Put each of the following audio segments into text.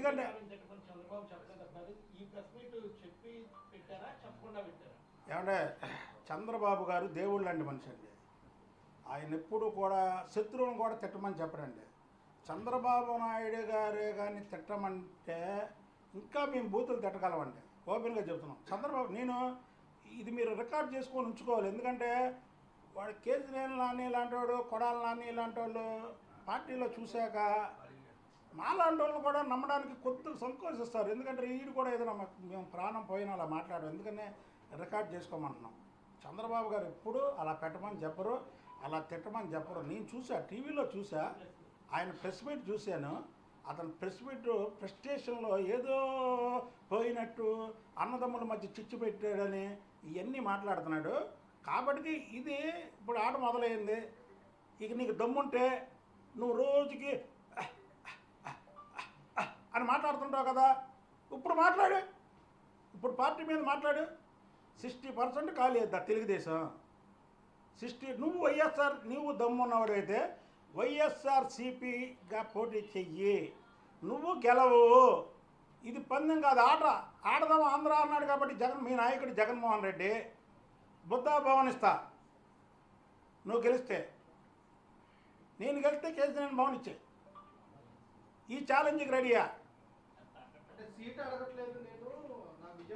ఎందుకంటే ఏమంటే చంద్రబాబు గారు దేవుళ్ళు లాంటి మనిషి అండి. ఆయన ఎప్పుడు కూడా శత్రువులను కూడా తిట్టమని చెప్పడండి. చంద్రబాబు నాయుడు గారే కానీ తిట్టమంటే ఇంకా మేము బూతులు తిట్టగలమండి. ఓపెన్గా చెప్తున్నాం చంద్రబాబు నేను ఇది మీరు రికార్డ్ చేసుకొని ఉంచుకోవాలి. ఎందుకంటే వాడు కేసీఆర్ నాని ఇలాంటి వాడు కొడాల నాని ఇలాంటి వాళ్ళు పార్టీలో చూశాక మాలాంటి వాళ్ళు కూడా నమ్మడానికి కొద్దిగా సంకోచిస్తారు. ఎందుకంటే వీడు కూడా ఏదైనా మాకు మేము ప్రాణం పోయినా అలా మాట్లాడు ఎందుకనే రికార్డ్ చేసుకోమంటున్నాం. చంద్రబాబు గారు ఎప్పుడు అలా పెట్టమని చెప్పరు అలా తిట్టమని చెప్పరు. నేను చూసా టీవీలో చూసా ఆయన ప్రెస్ మీట్ చూశాను. అతను ప్రెస్ మీట్ ప్రెస్టేషన్లో ఏదో పోయినట్టు అన్నదమ్ముల మధ్య చిచ్చు పెట్టాడని ఇవన్నీ మాట్లాడుతున్నాడు. కాబట్టి ఇది ఇప్పుడు ఆట మొదలైంది. ఇక నీకు దమ్ముంటే నువ్వు రోజుకి అని మాట్లాడుతుంటావు కదా ఇప్పుడు మాట్లాడు ఇప్పుడు పార్టీ మీద మాట్లాడు. సిక్స్టీ పర్సెంట్ ఖాళీ అవుద్దా తెలుగుదేశం? సిక్స్టీ నువ్వు వైఎస్ఆర్ నువ్వు దమ్మున్నవాడైతే వైఎస్ఆర్ సిపిగా పోటీ చెయ్యి. నువ్వు గెలవు. ఇది పందెం కాదు ఆట. ఆడదాం ఆంధ్ర అన్నాడు కాబట్టి జగన్ మీ నాయకుడు జగన్మోహన్ రెడ్డి. బుద్ధా భవన్ ఇస్తా నువ్వు గెలిస్తే. నేను గెలిస్తే కేసీఆర్ భవన్ ఇచ్చే. ఈ ఛాలెంజ్కి రెడీయా? అంటే సీట్ అడగట్లేదు నేను నా విజయవాడ అభివృద్ధి ముఖ్యమని అంటున్నాడు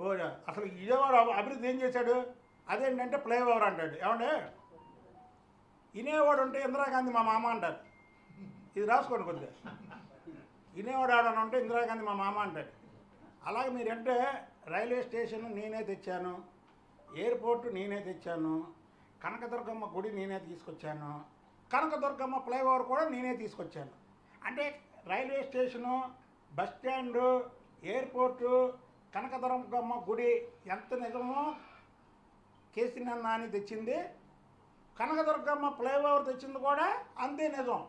ఓ అసలు విజయవాడ అభివృద్ధి ఏం చేశాడు? అదేంటంటే ఫ్లైఓవర్ అంటాడు. ఏమంటే ఇనేవాడు ఉంటే ఇందిరాగాంధీ మా మామ అంటారు ఇది రాసుకోండి కొద్దిగా. ఇనేవాడు ఆడని ఉంటే ఇందిరాగాంధీ మా మామ అంటాడు. అలాగే మీరంటే రైల్వే స్టేషన్ నేనే తెచ్చాను. ఎయిర్పోర్ట్ నేనే తెచ్చాను. కనకదుర్గమ్మ గుడి నేనే తీసుకొచ్చాను. కనకదుర్గమ్మ ఫ్లైఓవర్ కూడా నేనే తీసుకొచ్చాను. అంటే railway station bus stand airport Kanakadurgamma గుడి ఎంత నిజమో కేసీఆర్ నాని తెచ్చింది. కనకదుర్గమ్మ ఫ్లైఓవర్ తెచ్చింది కూడా అంతే నిజం.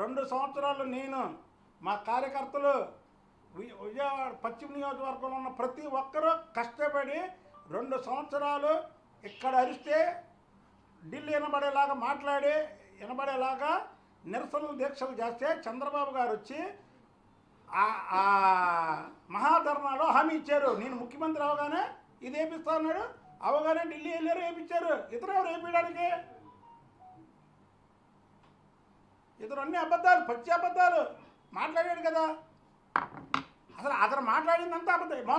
రెండు సంవత్సరాలు నేను మా కార్యకర్తలు విజయవాడ పశ్చిమ నియోజకవర్గంలో ఉన్న ప్రతి ఒక్కరూ కష్టపడి రెండు సంవత్సరాలు ఇక్కడ అరిస్తే ఢిల్లీ వినబడేలాగా మాట్లాడి వినబడేలాగా నిరసనలు దీక్షలు చేస్తే చంద్రబాబు గారు వచ్చి మహాధర్నాలో హామీ ఇచ్చారు. నేను ముఖ్యమంత్రి అవగానే ఇది వేపిస్తా అన్నాడు. అవగానే ఢిల్లీ వెళ్ళారు వేపించారు. ఇతరు ఎవరు వేపించడానికి? ఇతరు అన్ని అబద్ధాలు పచ్చి అబద్ధాలు మాట్లాడాడు కదా. అసలు అతను మాట్లాడిందంతా అబద్ధం. మోసం